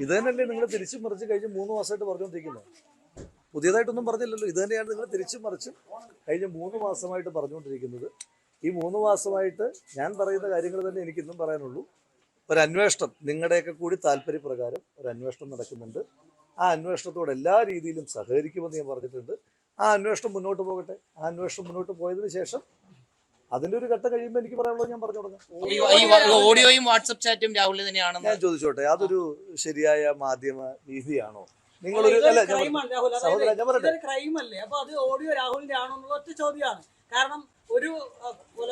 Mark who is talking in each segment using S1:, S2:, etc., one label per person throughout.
S1: ഇത് തന്നെയല്ലേ നിങ്ങൾ തിരിച്ചു മറിച്ച് കഴിഞ്ഞ് മൂന്ന് മാസമായിട്ട് പറഞ്ഞുകൊണ്ടിരിക്കുന്നത് പുതിയതായിട്ടൊന്നും പറഞ്ഞില്ലല്ലോ. ഇത് തന്നെയാണ് നിങ്ങൾ തിരിച്ചു മറിച്ച് കഴിഞ്ഞ മൂന്ന് മാസമായിട്ട് പറഞ്ഞുകൊണ്ടിരിക്കുന്നത്. ഈ മൂന്ന് മാസമായിട്ട് ഞാൻ പറയുന്ന കാര്യങ്ങൾ തന്നെ എനിക്കിന്നും പറയാനുള്ളൂ. ഒരു അന്വേഷണം നിങ്ങളുടെയൊക്കെ കൂടി താല്പര്യപ്രകാരം ഒരു അന്വേഷണം നടക്കുന്നുണ്ട്. ആ അന്വേഷണത്തോട് എല്ലാ രീതിയിലും സഹകരിക്കുമെന്ന് ഞാൻ പറഞ്ഞിട്ടുണ്ട്. ആ അന്വേഷണം മുന്നോട്ട് പോകട്ടെ. ആ അന്വേഷണം മുന്നോട്ട് പോയതിനു ശേഷം അതിന്റെ ഒരു ഘട്ടം കഴിയുമ്പോൾ എനിക്ക് പറയാനുള്ളത് ഞാൻ പറഞ്ഞു
S2: ഈ ഓഡിയോയും വാട്സപ്പ് ചാറ്റും രാഹുൽ തന്നെയാണ്
S1: ഞാൻ ചോദിച്ചോട്ടെ അതൊരു ശരിയായ മാധ്യമ രീതിയാണോ നിങ്ങളൊരു സഹോദരാ, ഞാൻ പറയട്ടെ.
S3: ഇതൊരു അല്ലേ? അപ്പൊ അത് ഓഡിയോ രാഹുലിന്റെ ആണോ എന്നുള്ള ഒറ്റ ചോദ്യമാണ്. കാരണം ഒരു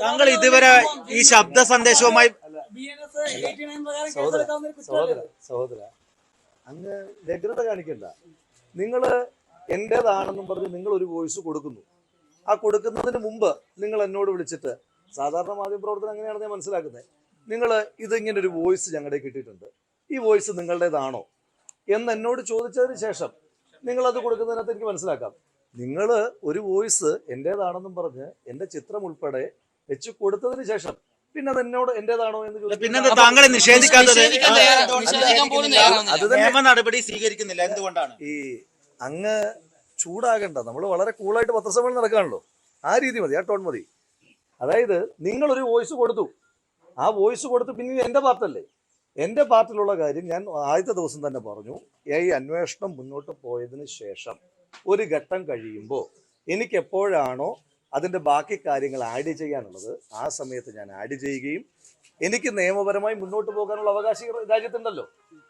S4: താങ്കൾ ഇതുവരെ ഈ ശബ്ദ സന്ദേശവുമായി
S3: BNS 89 പ്രകാരം
S1: സഹോദര സഹോദര അങ്ങ് വ്യഗ്രത കാണിക്കണ്ട. നിങ്ങൾ എന്റേതാണെന്നും പറഞ്ഞ് നിങ്ങൾ ഒരു വോയിസ് കൊടുക്കുന്നു. ആ കൊടുക്കുന്നതിന് മുമ്പ് നിങ്ങൾ എന്നോട് വിളിച്ചിട്ട് സാധാരണ മാധ്യമ പ്രവർത്തനം അങ്ങനെയാണ് ഞാൻ മനസ്സിലാക്കുന്നത്. നിങ്ങൾ ഇതിങ്ങനെ ഒരു വോയിസ് ഞങ്ങളുടെ കിട്ടിയിട്ടുണ്ട്. ഈ വോയിസ് നിങ്ങളുടേതാണോ? എന്ന് എന്നോട് ചോദിച്ചതിന് ശേഷം നിങ്ങൾ അത് കൊടുക്കുന്നതിനകത്ത് എനിക്ക് മനസ്സിലാക്കാം. നിങ്ങൾ ഒരു വോയിസ് എന്റേതാണെന്നും പറഞ്ഞ് എന്റെ ചിത്രം ഉൾപ്പെടെ വെച്ച് കൊടുത്തതിന് ശേഷം പിന്നെ അത് എന്നോട് എന്റേതാണോ എന്ന്
S4: താങ്കളെ നിഷേധിക്കാത്തത്?
S2: പോലും
S1: അത് തന്നെ
S4: നിയമ നടപടി സ്വീകരിക്കുന്നില്ല. എന്തുകൊണ്ടാണ്?
S1: ഈ അങ്ങ് ചൂടാകണ്ട. നമ്മൾ വളരെ കൂളായിട്ട് പത്രസമ്മേളനം നടക്കുകയാണല്ലോ ആ രീതി മതി ആ ടോൺ മതി. അതായത് നിങ്ങളൊരു വോയിസ് കൊടുത്തു. ആ വോയിസ് കൊടുത്ത് പിന്നെ എന്റെ പാർട്ടല്ലേ? എന്റെ പാർട്ടിലുള്ള കാര്യം ഞാൻ ആദ്യത്തെ ദിവസം തന്നെ പറഞ്ഞു ഈ അന്വേഷണം മുന്നോട്ട് പോയതിന് ശേഷം ഒരു ഘട്ടം കഴിയുമ്പോൾ എനിക്ക് എപ്പോഴാണോ അതിന്റെ ബാക്കി കാര്യങ്ങൾ ആഡ് ചെയ്യാനുള്ളത്? ആ സമയത്ത് ഞാൻ ആഡ് ചെയ്യുകയും എനിക്ക് നിയമപരമായി മുന്നോട്ട് പോകാനുള്ള അവകാശം രാജ്യത്തുണ്ടല്ലോ.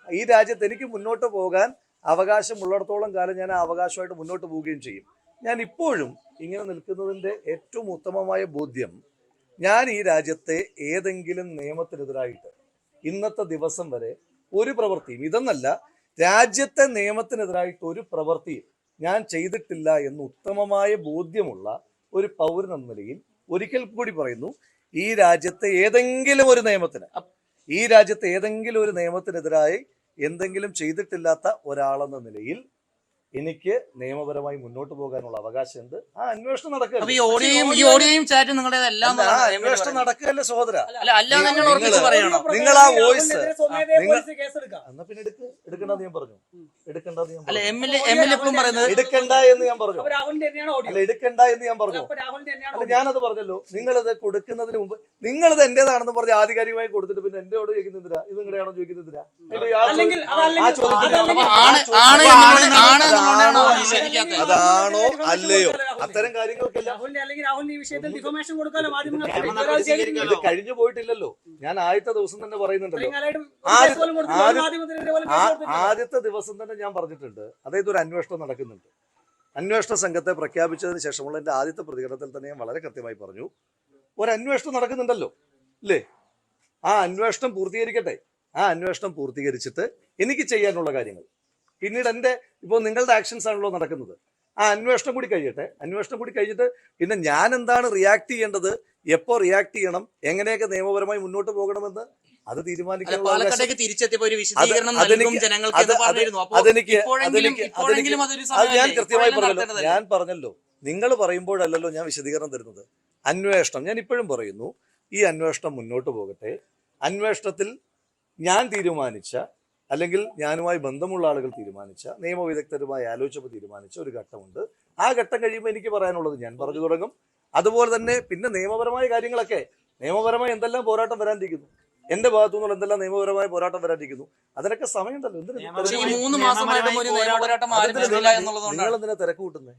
S1: ഈ രാജ്യത്ത് എനിക്ക് മുന്നോട്ട് പോകാൻ അവകാശമുള്ളിടത്തോളം കാലം ഞാൻ ആ അവകാശമായിട്ട് മുന്നോട്ട് പോവുകയും ചെയ്യും. ഞാൻ ഇപ്പോഴും ഇങ്ങനെ നിൽക്കുന്നതിന്റെ ഏറ്റവും ഉത്തമമായ ബോധ്യം ഞാൻ ഈ രാജ്യത്തെ ഏതെങ്കിലും നിയമത്തിനെതിരായിട്ട് ഇന്നത്തെ ദിവസം വരെ ഒരു പ്രവൃത്തിയും ഇതെന്നല്ല രാജ്യത്തെ നിയമത്തിനെതിരായിട്ട് ഒരു പ്രവൃത്തിയും ഞാൻ ചെയ്തിട്ടില്ല എന്ന് ഉത്തമമായ ബോധ്യമുള്ള ഒരു പൗരൻ എന്ന നിലയിൽ ഒരിക്കൽ കൂടി പറയുന്നു ഈ രാജ്യത്തെ ഏതെങ്കിലും ഒരു നിയമത്തിന് ഈ രാജ്യത്തെ ഏതെങ്കിലും ഒരു നിയമത്തിനെതിരായി എന്തെങ്കിലും ചെയ്തിട്ടില്ലാത്ത ഒരാളെന്ന നിലയിൽ എനിക്ക് നിയമപരമായി മുന്നോട്ട് പോകാനുള്ള അവകാശമുണ്ട് ആ അന്വേഷണം നടക്കുക അന്വേഷണം നടക്കുകയല്ലേ സഹോദര? നിങ്ങൾ- നിങ്ങൾ ആ വോയിസ് നിങ്ങൾ- എന്നാ പിന്നെ എടുക്കുക എടുക്കണ്ടെന്ന് ഞാൻ പറഞ്ഞു. എടുക്കണ്ടെന്ന് ഞാൻ
S2: അല്ല
S1: പറഞ്ഞു.
S2: M L A M L A എപ്പോഴും പറയുന്നത്
S1: എടുക്കണ്ട എന്ന് ഞാൻ പറഞ്ഞു.
S3: അപ്പൊ രാഹുലിന്റെ തന്നെയാണ്
S1: അല്ല
S3: ഓഡിയോ
S1: എടുക്കണ്ട എന്ന് ഞാൻ പറഞ്ഞു.
S3: അപ്പൊ രാഹുലിന്റെ തന്നെയാണ്
S1: അല്ല
S3: audio.
S1: ഞാനത് പറഞ്ഞല്ലോ. നിങ്ങളത് കൊടുക്കുന്നതിന് മുമ്പ് നിങ്ങളിത് എന്റേതാണെന്ന് പറഞ്ഞ് ആധികാരികമായി കൊടുത്തിട്ട് പിന്നെ എന്നോട് ചോദിക്കുന്നില്ല ഇത് നിങ്ങളുടെയാണോ ചോദിക്കുന്നില്ല അതിന്റെ യാതൊരു- ആ
S3: അതല്ലെങ്കിൽ
S1: ചോദ്യത്തിന്
S3: അതല്ലെങ്കിൽ
S1: ആ
S2: ആണ്
S1: ചോദ്യത്തിന്
S2: ആണ് എന്നുള്ളത് ആണ് എന്നുള്ളതാണോ
S1: അതാണോ
S2: നിഷേധിക്കാത്തത്
S1: അതാണോ അല്ലയോ? അത്തരം കാര്യങ്ങൾക്കെല്ലാം.
S3: രാഹുലിന്റെ അല്ലെങ്കിൽ രാഹുലിന്റെ ഈ വിഷയത്തിൽ ഡിഫോമേഷൻ കൊടുക്കാലോ.
S1: കഴിഞ്ഞു പോയിട്ടില്ലല്ലോ. ഞാൻ ആദ്യത്തെ ദിവസം തന്നെ പറയുന്നുണ്ടല്ലോ.
S3: ഇത്രയും കാലമായിട്ട് ഒരു
S1: ആദ്യ-
S3: കേസ് പോലും കൊടുത്തില്ല. ഒരു
S1: ആദ്യ-
S3: മാധ്യമത്തിനെതിരെ പോലും
S1: ആ. ആദ്യത്തെ ദിവസം തന്നെ ഞാൻ പറഞ്ഞിട്ടുണ്ട്. അതായത് ഒരു അന്വേഷണം നടക്കുന്നുണ്ട്. അന്വേഷണ സംഘത്തെ പ്രഖ്യാപിച്ചതിന് ശേഷമുള്ള എന്റെ ആദ്യത്തെ പ്രതികരണത്തിൽ തന്നെ ഞാൻ വളരെ കൃത്യമായി പറഞ്ഞു. ഒരു അന്വേഷണം നടക്കുന്നുണ്ടല്ലോ ഇല്ലേ ആ അന്വേഷണം പൂർത്തീകരിക്കട്ടെ. ആ അന്വേഷണം പൂർത്തീകരിച്ചിട്ട് എനിക്ക് ചെയ്യാനുള്ള കാര്യങ്ങൾ. പിന്നീട് എന്റെ ഇപ്പോൾ നിങ്ങളുടെ ആക്ഷൻസ് ആണല്ലോ നടക്കുന്നത്. ആ അന്വേഷണം കൂടി കഴിയട്ടെ. അന്വേഷണം കൂടി കഴിഞ്ഞിട്ട് പിന്നെ ഞാൻ എന്താണ് റിയാക്ട് ചെയ്യേണ്ടത്? എപ്പോൾ റിയാക്ട് ചെയ്യണം? എങ്ങനെയൊക്കെ നിയമപരമായി മുന്നോട്ട് പോകണമെന്ന് അത് തീരുമാനിക്കുന്നു ഞാൻ കൃത്യമായി പറഞ്ഞല്ലോ. ഞാൻ പറഞ്ഞല്ലോ. നിങ്ങൾ പറയുമ്പോഴല്ലല്ലോ ഞാൻ വിശദീകരണം തരുന്നത്. അന്വേഷണം ഞാൻ ഇപ്പോഴും പറയുന്നു ഈ അന്വേഷണം മുന്നോട്ട് പോകട്ടെ. അന്വേഷണത്തിൽ ഞാൻ തീരുമാനിച്ച അല്ലെങ്കിൽ ഞാനുമായി ബന്ധമുള്ള ആളുകൾ തീരുമാനിച്ച നിയമവിദഗ്ധരുമായി ആലോചിച്ചപ്പോൾ തീരുമാനിച്ച ഒരു ഘട്ടമുണ്ട്. ആ ഘട്ടം കഴിയുമ്പോൾ എനിക്ക് പറയാനുള്ളത് ഞാൻ പറഞ്ഞു തുടങ്ങും. അതുപോലെ തന്നെ പിന്നെ നിയമപരമായ കാര്യങ്ങളൊക്കെ. നിയമപരമായി എന്തെല്ലാം പോരാട്ടം വരാനിരിക്കുന്നു. എന്റെ ഭാഗത്തു നിന്നുള്ള എന്തെല്ലാം നിയമപരമായ പോരാട്ടം വരാതിരിക്കുന്നു അതിനൊക്കെ സമയമുണ്ടല്ലോ. തിരക്ക്
S2: ആരംഭിച്ചില്ല
S1: നിങ്ങൾ കൂട്ടുന്നത്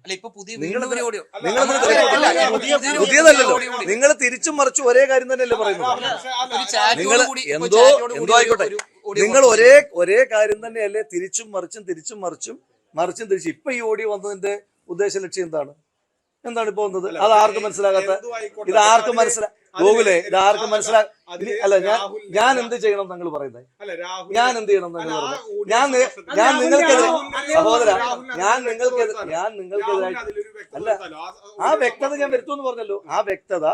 S1: തിരിച്ചും മറിച്ചും ഒരേ കാര്യം തന്നെയല്ലേ പറയുന്നത്?
S2: ഒരു ചാറ്റോട്
S1: നിങ്ങൾ
S2: കൂടി
S1: എന്തോ എന്തോ ആയിക്കോട്ടെ. നിങ്ങൾ ഒരേ ഒരേ കാര്യം തന്നെയല്ലേ തിരിച്ചും മറിച്ചും തിരിച്ചും മറിച്ചും മറിച്ചും തിരിച്ചും. ഇപ്പൊ ഈ ഓഡിയോ വന്നതിന്റെ ഉദ്ദേശ ലക്ഷ്യം എന്താണ്? എന്താണ് ഇപ്പൊ വന്നത്? അത് ആർക്കും മനസ്സിലാകാത്ത? ഇത് ആർക്കും മനസ്സിലാ ഗോകുലെ ഇത് ആർക്കും മനസ്സിലാക്കി അല്ല ഞാൻ ഞാൻ എന്ത് ചെയ്യണം നിങ്ങൾ പറയുന്നത് ഞാൻ എന്ത് ചെയ്യണം നിങ്ങൾ പറയുന്നത് ഞാൻ ഞാൻ നിങ്ങൾക്കെതിരെ സഹോദര ഞാൻ നിങ്ങൾക്കെതിരെ ഞാൻ നിങ്ങൾക്കെതിരായി അല്ല ആ വ്യക്തത ഞാൻ വരുത്തുമെന്ന് പറഞ്ഞല്ലോ. ആ വ്യക്തത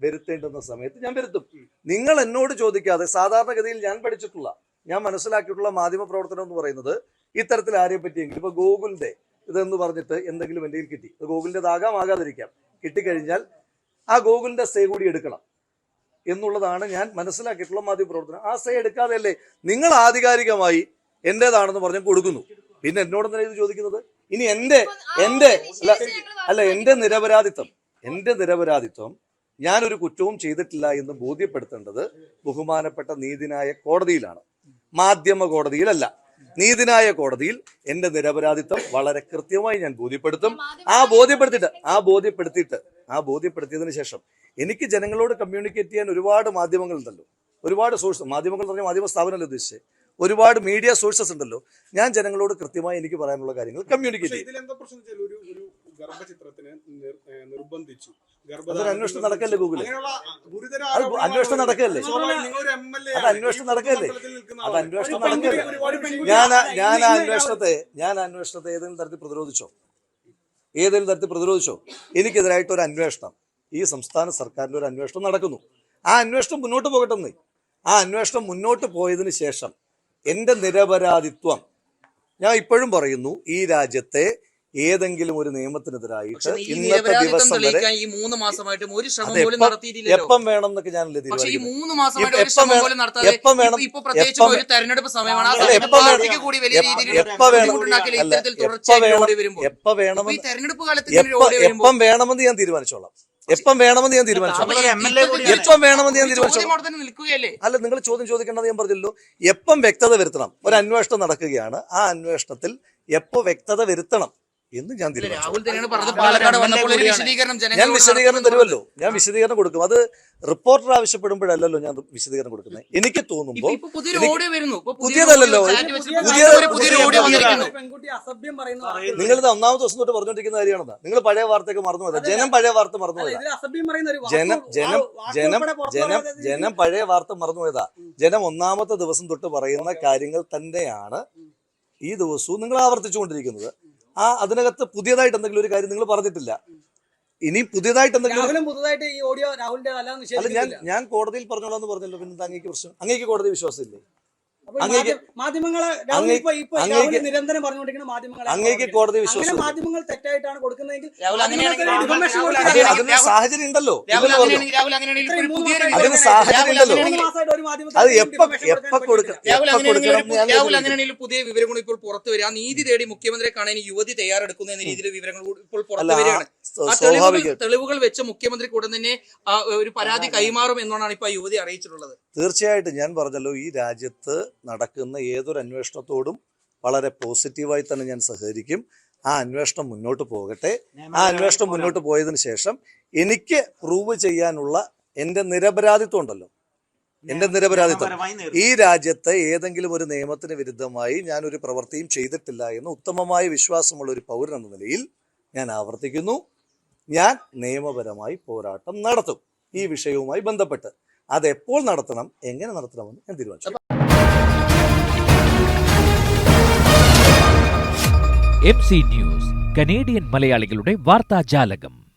S1: വരുത്തേണ്ടുന്ന സമയത്ത് ഞാൻ വരുത്തും. നിങ്ങൾ എന്നോട് ചോദിക്കാതെ സാധാരണഗതിയിൽ ഞാൻ പഠിച്ചിട്ടുള്ള ഞാൻ മനസ്സിലാക്കിയിട്ടുള്ള മാധ്യമ പ്രവർത്തനം എന്ന് പറയുന്നത് ഇത്തരത്തിൽ ആരെ പറ്റിയെങ്കിലും ഇപ്പൊ ഗൂഗിളിന്റെ ഇതെന്ന് പറഞ്ഞിട്ട് എന്തെങ്കിലും എന്റെ കയ്യിൽ കിട്ടി. അത് ഗൂഗിളിന്റെതാകാം ആകാതിരിക്കാം. കിട്ടിക്കഴിഞ്ഞാൽ ആ ഗൂഗിളിന്റെ സേ കൂടി എടുക്കണം എന്നുള്ളതാണ് ഞാൻ മനസ്സിലാക്കിയിട്ടുള്ള മാധ്യമ പ്രവർത്തനം. ആ സേ എടുക്കാതെയല്ലേ നിങ്ങൾ ആധികാരികമായി എന്റേതാണെന്ന് പറഞ്ഞ് കൊടുക്കുന്നു. പിന്നെ എന്നോട് ഇത് ചോദിക്കുന്നത്? ഇനി എന്റെ എന്റെ അല്ല അല്ല എന്റെ നിരപരാധിത്വം എന്റെ നിരപരാധിത്വം ഞാനൊരു കുറ്റവും ചെയ്തിട്ടില്ല എന്ന് ബോധ്യപ്പെടുത്തേണ്ടത് ബഹുമാനപ്പെട്ട നീതിനായ കോടതിയിലാണ്. മാധ്യമ കോടതിയിലല്ല. നീതിനായ കോടതിയിൽ എന്റെ നിരപരാധിത്വം വളരെ കൃത്യമായി ഞാൻ ബോധ്യപ്പെടുത്തും. ആ ബോധ്യപ്പെടുത്തിയിട്ട് ആ ബോധ്യപ്പെടുത്തിയിട്ട് ആ ബോധ്യപ്പെടുത്തിയതിനു ശേഷം എനിക്ക് ജനങ്ങളോട് കമ്മ്യൂണിക്കേറ്റ് ചെയ്യാൻ ഒരുപാട് മാധ്യമങ്ങൾ ഉണ്ടല്ലോ. ഒരുപാട് സോഴ്സ് മാധ്യമങ്ങൾ എന്ന് പറഞ്ഞാൽ മാധ്യമ സ്ഥാപനമല്ല ഉദ്ദേശിച്ചത് ഒരുപാട് മീഡിയ സോഴ്സസ് ഉണ്ടല്ലോ. ഞാൻ ജനങ്ങളോട് കൃത്യമായി എനിക്ക് പറയാനുള്ള കാര്യങ്ങൾ കമ്മ്യൂണിക്കേറ്റ് ചെയ്യും.
S5: ഗർഭചിത്രത്തിന് നിർബന്ധിച്ചു.
S1: അന്വേഷണം നടക്കല്ലേ
S5: ഗുരുതര
S1: അന്വേഷണം നടക്കല്ലേ?
S5: നിങ്ങൾ ഒരു MLA
S1: അത്
S5: ആണ്.
S1: അന്വേഷണം നടക്കല്ലേ? അത് അന്വേഷണം നടക്കല്ലേ? ഞാൻ ഞാൻ ആ അന്വേഷണത്തെ ഞാൻ അന്വേഷണത്തെ ഏതെങ്കിലും തരത്തിൽ പ്രതിരോധിച്ചോ? ഏതെങ്കിലും തരത്തിൽ പ്രതിരോധിച്ചോ? എനിക്കെതിരായിട്ട് ഒരു അന്വേഷണം. ഈ സംസ്ഥാന സർക്കാരിന്റെ ഒരു അന്വേഷണം നടക്കുന്നു. ആ അന്വേഷണം മുന്നോട്ട് പോകട്ടെന്ന്. ആ അന്വേഷണം മുന്നോട്ട് പോയതിന് ശേഷം എന്റെ നിരപരാധിത്വം. ഞാൻ ഇപ്പോഴും പറയുന്നു ഈ രാജ്യത്തെ ഏതെങ്കിലും ഒരു നിയമത്തിനെതിരായിട്ട് ഇന്നത്തെ ദിവസം വരെ
S2: ഈ മൂന്ന് മാസമായിട്ടും ഒരു ശ്രമം പോലും
S1: എപ്പം
S2: നടത്തിയിട്ടില്ലല്ലോ.
S1: എപ്പം വേണം എന്നൊക്കെ
S2: പക്ഷെ ഈ മൂന്ന് മാസമായിട്ട് ഒരു
S1: എപ്പം
S2: ശ്രമം പോലും നടത്താതെ
S1: എപ്പം വേണം-
S2: ഇപ്പൊ- പ്രത്യേകിച്ച് ഒരു തെരഞ്ഞെടുപ്പ് സമയമാണ്.
S1: വേണം-
S2: പാർട്ടിക്ക് കൂടി വലിയ
S1: എപ്പ-
S2: രീതിയിൽ
S1: വേണം-
S2: ഇത്തരത്തിൽ തുടർച്ചയായി ഓടി വരുമ്പോൾ.
S1: എപ്പ
S2: ഇപ്പൊ ഈ
S1: വേണമെന്ന്
S2: തെരഞ്ഞെടുപ്പ് കാലത്ത് ഓടി വരുമ്പോൾ
S1: എപ്പം വേണമെന്ന് ഞാൻ തീരുമാനിച്ചോളാം. എപ്പം വേണമെന്ന് ഞാൻ
S4: ഒരു
S1: എപ്പം വേണമെന്ന് ഞാൻ
S2: തീരുമാനിച്ചു
S1: അല്ല നിങ്ങൾ ചോദ്യം ചോദിക്കേണ്ടത് ഞാൻ പറഞ്ഞല്ലോ. എപ്പം വ്യക്തത വരുത്തണം? ഒരു അന്വേഷണം നടക്കുകയാണ്. ആ അന്വേഷണത്തിൽ എപ്പോ വ്യക്തത വരുത്തണം? എന്ന് ഞാൻ
S2: ഇല്ല,
S1: തീരുമാനിച്ചു.
S2: രാഹുൽ തന്നെയാണ് പറഞ്ഞത്. പാലക്കാട് വന്നപ്പോൾ ഒരു വിശദീകരണം
S1: ഞാൻ വിശദീകരണം തരുമല്ലോ. ഞാൻ വിശദീകരണം കൊടുക്കും. അത് റിപ്പോർട്ടർ ആവശ്യപ്പെടുമ്പോഴല്ലോ ഞാൻ വിശദീകരണം കൊടുക്കുന്നത്. എനിക്ക്
S2: തോന്നുമ്പോ
S1: തോന്നുമ്പോൾ
S2: ഇപ്പൊ ഓഡിയോ വരുന്നു.
S1: പുതിയതല്ലല്ലോ.
S2: audio chat വെച്ചിട്ട്
S1: പുതിയ-
S2: ഒരു
S1: പുതിയ-
S2: ഓഡിയോ വന്നിരിക്കുന്നു.
S3: പെൺകുട്ടി അസഭ്യം പറയുന്നു
S1: നിങ്ങളിത് ഒന്നാമത്തെ ദിവസം തൊട്ട് പറഞ്ഞുകൊണ്ടിരിക്കുന്ന കാര്യമാണെന്ന് നിങ്ങൾ പഴയ വാർത്തയൊക്കെ മറന്നു പോയതാ ജനം പഴയ വാർത്ത മറന്നു പോയതാ
S3: അസഭ്യം പറയുന്ന ഒരു വാക്ക്
S1: ജനം ജനം ജനം ജനം ജനം പഴയ വാർത്ത മറന്നു പോയതാ ജനം ഒന്നാമത്തെ ദിവസം തൊട്ട് പറയുന്ന കാര്യങ്ങൾ തന്നെയാണ് ഈ ദിവസവും നിങ്ങൾ ആവർത്തിച്ചുകൊണ്ടിരിക്കുന്നത്. ആ അതിനകത്ത് പുതിയതായിട്ട് എന്തെങ്കിലും ഒരു കാര്യം നിങ്ങൾ പറഞ്ഞിട്ടില്ല. ഇനി പുതിയതായിട്ട് എന്തെങ്കിലും
S3: പുതുതായിട്ട് ഈ ഓഡിയോ രാഹുലിന്റെ അല്ലാന്ന്
S1: അല്ല ഞാൻ ഞാൻ കോടതിയിൽ പറഞ്ഞോളാം എന്ന് പറഞ്ഞല്ലോ പിന്നെ അങ്ങേക്ക് പ്രശ്നം അങ്ങേക്ക് കോടതി വിശ്വാസമില്ലേ?
S3: മാധ്യമങ്ങളെ നിരന്തരം പറഞ്ഞുകൊണ്ടിരിക്കുന്ന മാധ്യമങ്ങളെ
S1: അങ്ങേക്ക് കോടതി
S3: മാധ്യമങ്ങൾ തെറ്റായിട്ടാണ് കൊടുക്കുന്നതെങ്കിൽ
S1: അതിന് സാഹചര്യം ഉണ്ടല്ലോ. അതിന് സാഹചര്യം അത് എപ്പോ എപ്പോ കൊടുക്കണം
S2: രാഹുൽ അങ്ങനെയാണെങ്കിൽ പുതിയ വിവരങ്ങൾ ഇപ്പോൾ പുറത്തു വരിക. നീതി തേടി മുഖ്യമന്ത്രിയെ കാണാൻ യുവതി തയ്യാറെടുക്കുന്ന എന്ന രീതിയിൽ വിവരങ്ങൾ ഇപ്പോൾ പുറത്തു വരികയാണ്.
S1: സ്വാഭാവികം.
S2: തെളിവുകൾ വെച്ച് മുഖ്യമന്ത്രി ഉടൻ തന്നെ ഒരു പരാതി കൈമാറും എന്നാണ് ഇപ്പൊ യുവതി അറിയിച്ചിട്ടുള്ളത്.
S1: തീർച്ചയായിട്ടും ഞാൻ പറഞ്ഞല്ലോ ഈ രാജ്യത്ത് നടക്കുന്ന ഏതൊരു അന്വേഷണത്തോടും വളരെ പോസിറ്റീവായി തന്നെ ഞാൻ സഹകരിക്കും. ആ അന്വേഷണം മുന്നോട്ട് പോകട്ടെ. ആ അന്വേഷണം മുന്നോട്ട് പോയതിനു ശേഷം എനിക്ക് പ്രൂവ് ചെയ്യാനുള്ള എന്റെ നിരപരാധിത്വം ഉണ്ടല്ലോ. എന്റെ നിരപരാധിത്വം. ഈ രാജ്യത്തെ ഏതെങ്കിലും ഒരു നിയമത്തിന് വിരുദ്ധമായി ഞാൻ ഒരു പ്രവൃത്തിയും ചെയ്തിട്ടില്ല എന്ന് ഉത്തമമായ വിശ്വാസമുള്ള ഒരു പൗരൻ എന്ന നിലയിൽ ഞാൻ ആവർത്തിക്കുന്നു. ഞാൻ നിയമപരമായി പോരാട്ടം നടത്തും. ഈ വിഷയവുമായി ബന്ധപ്പെട്ട് അതെപ്പോൾ നടത്തണം എങ്ങനെ നടത്തണമെന്ന് ഞാൻ തീരുമാനിച്ചു.
S6: എം സി ന്യൂസ് കനേഡിയൻ മലയാളികളുടെ വാർത്താജാലകം.